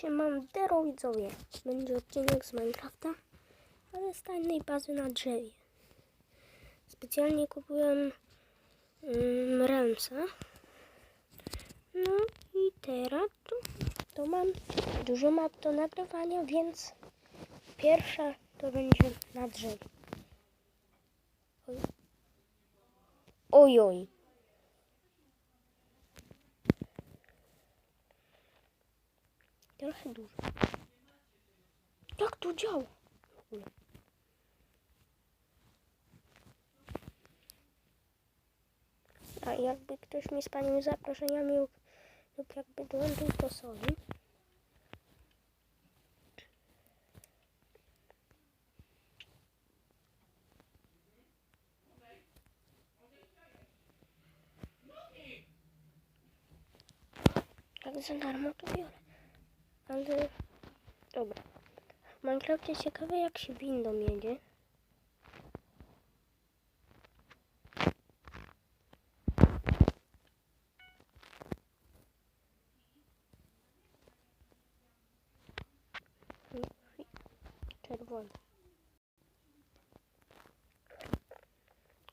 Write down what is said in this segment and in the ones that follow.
Siemandero widzowie. Będzie odcinek z Minecrafta, ale z tajnej bazy na drzewie. Specjalnie kupiłem Realmsa. No i teraz to, to mam dużo map do nagrywania, więc pierwsza to będzie na drzewie. Oj. Ojoj. Trochę dużo. Jak to działa? A jakby ktoś mi spalił zaproszeniami lub, jakby dołączył to soli. Jak za darmo to biorę. Ale dobra. W Minecrafcie ciekawe jak się windą jedzie. Czerwony.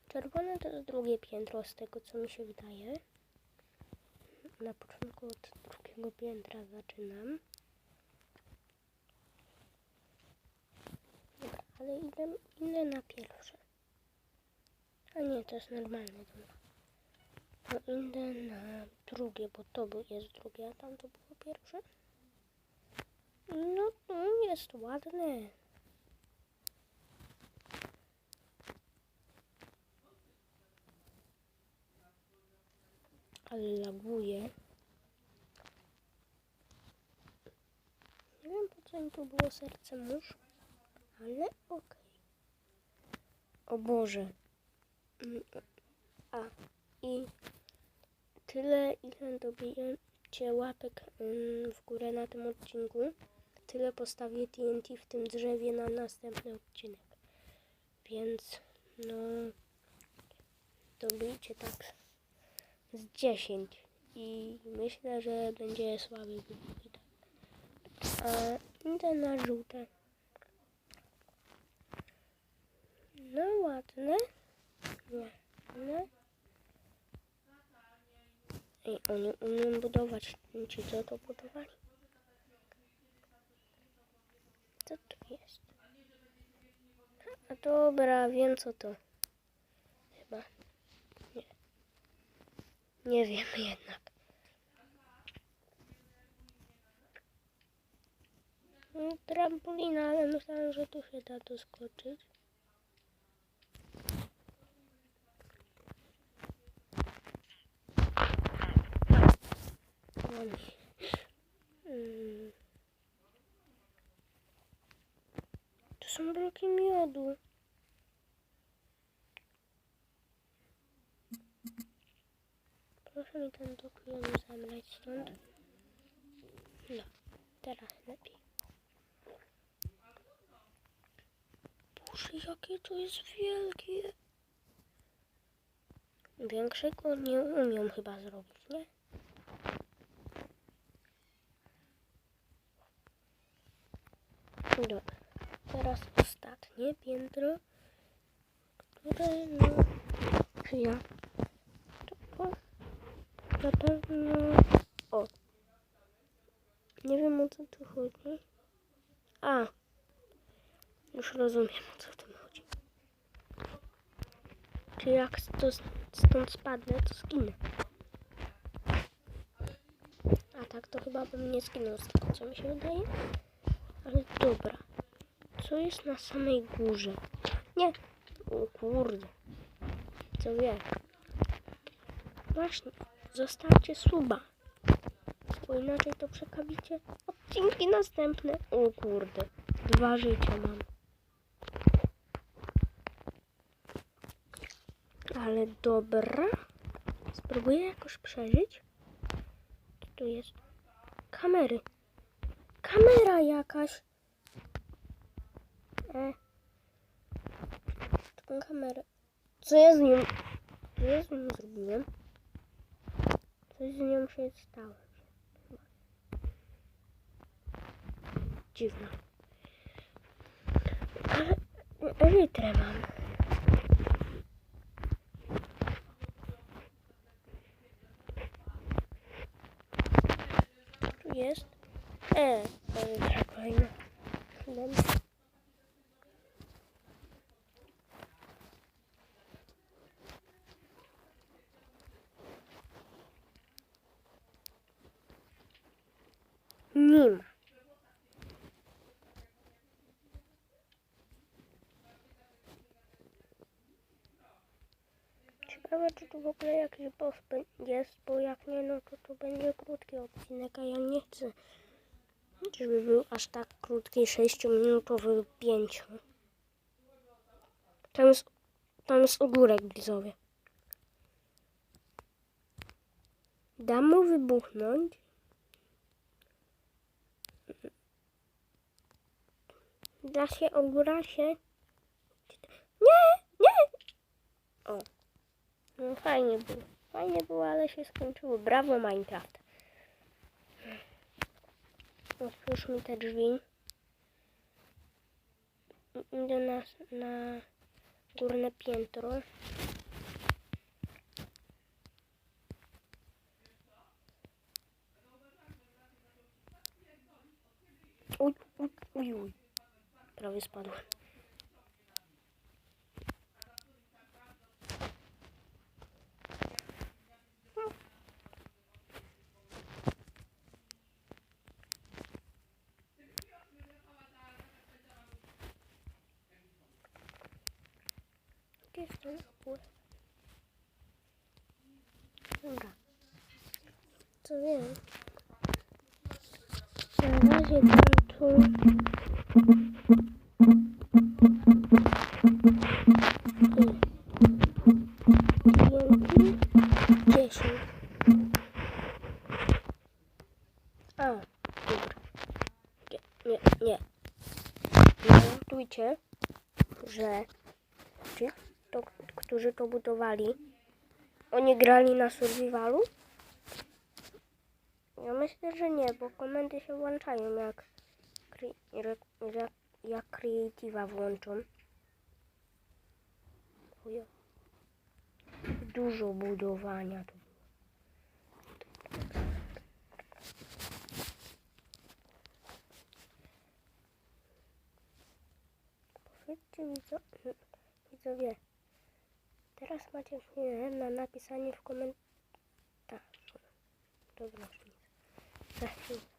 Czerwone to jest drugie piętro z tego co mi się wydaje. Na początku od drugiego piętra zaczynam. Dobra, ale idę, idę na pierwsze. A nie, to jest normalne, dobra. To idę na drugie, bo to jest drugie, a tam to było pierwsze. No, no jest ładne. Ale laguje. Nie wiem po co mi tu było serce mórz, ale okej. O Boże. Mm, A i tyle ile dobijecie łapek mm, w górę na tym odcinku, tyle postawię TNT w tym drzewie na następny odcinek. Więc no dobijcie tak z 10 i myślę, że będzie słaby. A idę na żółte. No ładne. Ładne. Ej, oni umieją budować. Ci co to budowali? Co to jest? A dobra, wiem co to. Chyba. Nie. Nie wiem jednak. Mm, Trampolina, ale myślałem, że tu się da doskoczyć. Mm. To są bloki miodu. Proszę mi ten dokument zabrać stąd. No, teraz lepiej. Boże, jakie to jest wielkie. Większego nie umiem chyba zrobić, nie? Dobra, ostatnie piętro, które no, ja to na pewno, o, nie wiem o co tu chodzi, a, już rozumiem o co tym chodzi, czy jak to stąd spadnę, to skinę. A tak to chyba bym nie skinął z tego co mi się wydaje. Ale dobra. Co jest na samej górze? Nie. O kurde. Co wie? Właśnie. Zostawcie suba. Bo inaczej to przekabicie odcinki następne. O kurde. Dwa życia mam. Ale dobra. Spróbuję jakoś przeżyć. Co tu jest? Kamery. Kamera jakaś. E. Taką kamerę. Co ja z nią... Co ja z nią zrobiłem? Coś z nią się stało. dziwna. Ale elytrę mam. Tu jest? E, elytra kolejna. Dobra. Nie ma. Ciekawe, czy tu w ogóle jakiś boss jest, bo jak nie, no to to będzie krótki odcinek, a ja nie chcę, żeby był aż tak krótki, 6-minutowy lub 5. Tam jest, tam jest ogórek widzowie. Dam mu wybuchnąć. Da się ogóra się. Nie, nie! O. No fajnie było. Fajnie było, ale się skończyło. Brawo Minecraft. Otwórz mi te drzwi. Idę na, na górne piętro. Uj, uj, uj, uj. Prawie spadłem. Gdzie jest ten ogór? Dobra. Co wiem? Na razie dam tu... TNT 10. A, dobra. Nie, nie, nie. Pamiętujcie, że ci, to, którzy to budowali, oni grali na survivalu? Ja myślę, że nie, bo komendy się włączają jak, jak, jak, Creative'a włączą. Dużo budowania tu. Powiedzcie widzowie, widzowie, teraz macie chwilę na napisanie w komentarzu. Dobra, za chwilę.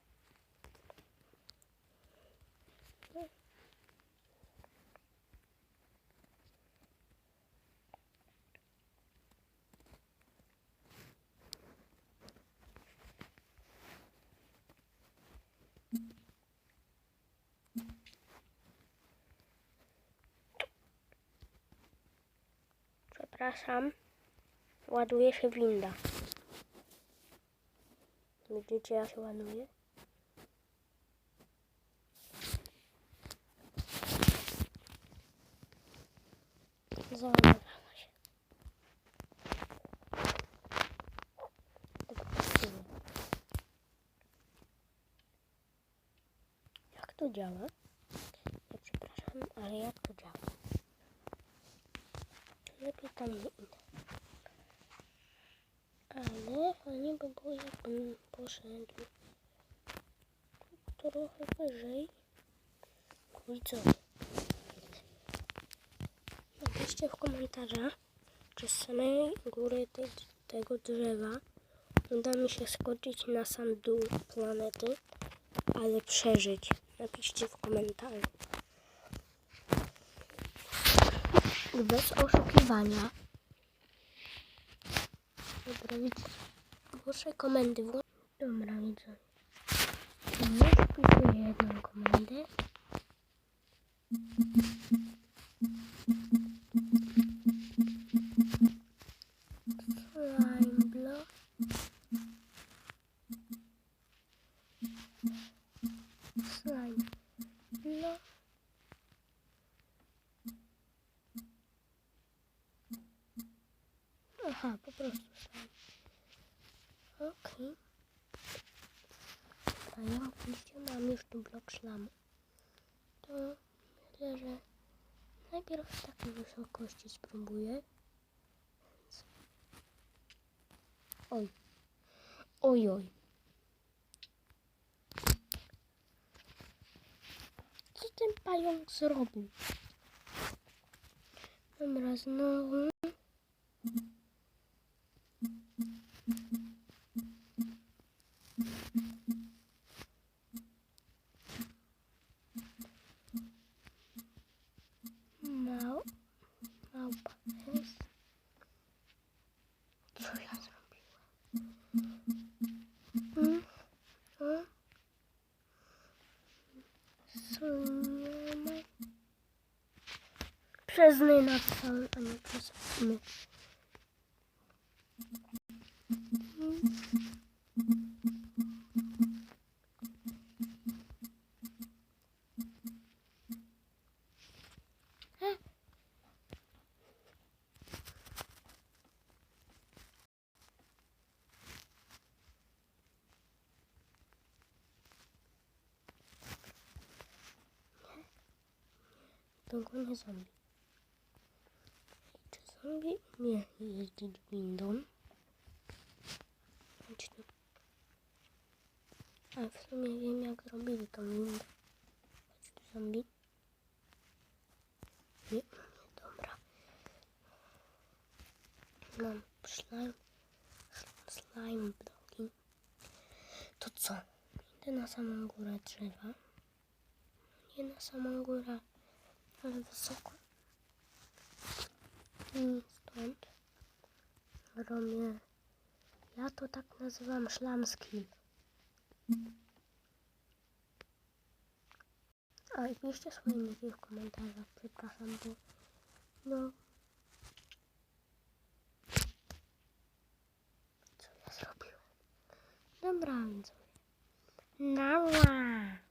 Przepraszam. Ładuje się winda. Widzicie jak się ładuje? Się. Jak to działa? Ja przepraszam, ale jak idę. Ale fajnie by było, jakbym poszedł trochę wyżej. Widzowie. Napiszcie w komentarzach, czy z samej góry tej, tego drzewa uda mi się skoczyć na sam dół planety, ale przeżyć. Napiszcie w komentarzu. Bez oszukiwania. Dobra, widzę. Muszę komendy włączyć. Dobra, widzę. Już wpisuję jedną komendę. Okej. A ja oczywiście mam już tu blok szlamu. to myślę, że najpierw z takiej wysokości spróbuję. Oj. Oj, oj. Co ten pająk zrobił? Dobra, znowu. Suniemy. Przez ny na cały, a nie przez my. To go nie zombie. Czy zombie umie jeździć windą? Chodź tu. A w sumie wiem jak robili tą windę. Chodź tu zombie. Nie, nie, dobra. Mam slime, slime bloki. To co? Idę na samą górę drzewa. Nie na samą górę, ale wysoko. I stąd robię, ja to tak nazywam szlamski. A i piszcie swoje niki w komentarzach, przepraszam, bo no... Co ja zrobiłem? Dobra, więc... Nała!